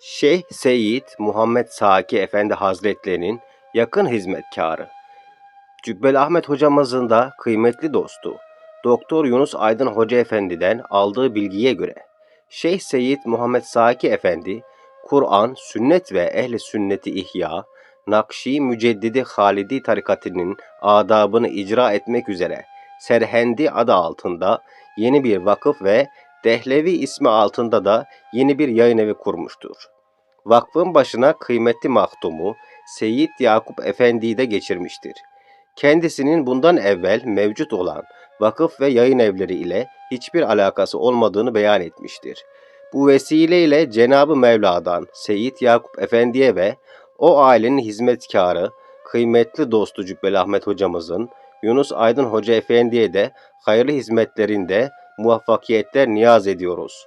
Şeyh Seyyid Muhammed Saki Efendi Hazretlerinin yakın hizmetkarı. Cübbeli Ahmet hocamızın da kıymetli dostu. Doktor Yunus Aydın Hoca Efendi'den aldığı bilgiye göre Şeyh Seyyid Muhammed Saki Efendi, Kur'an, sünnet ve ehli sünneti ihya, Nakşi Müceddidi Halidi tarikatının adabını icra etmek üzere Serhendi adı altında yeni bir vakıf ve Dehlevi ismi altında da yeni bir yayın evi kurmuştur. Vakfın başına kıymetli mahdumu Seyyid Yakup Efendi'yi de geçirmiştir. Kendisinin bundan evvel mevcut olan vakıf ve yayın evleri ile hiçbir alakası olmadığını beyan etmiştir. Bu vesileyle Cenab-ı Mevla'dan Seyyid Yakup Efendi'ye ve o ailenin hizmetkarı, kıymetli dostu Cübbeli Ahmet hocamızın Yunus Aydın Hoca Efendi'ye de hayırlı hizmetlerinde muvaffakiyetler niyaz ediyoruz.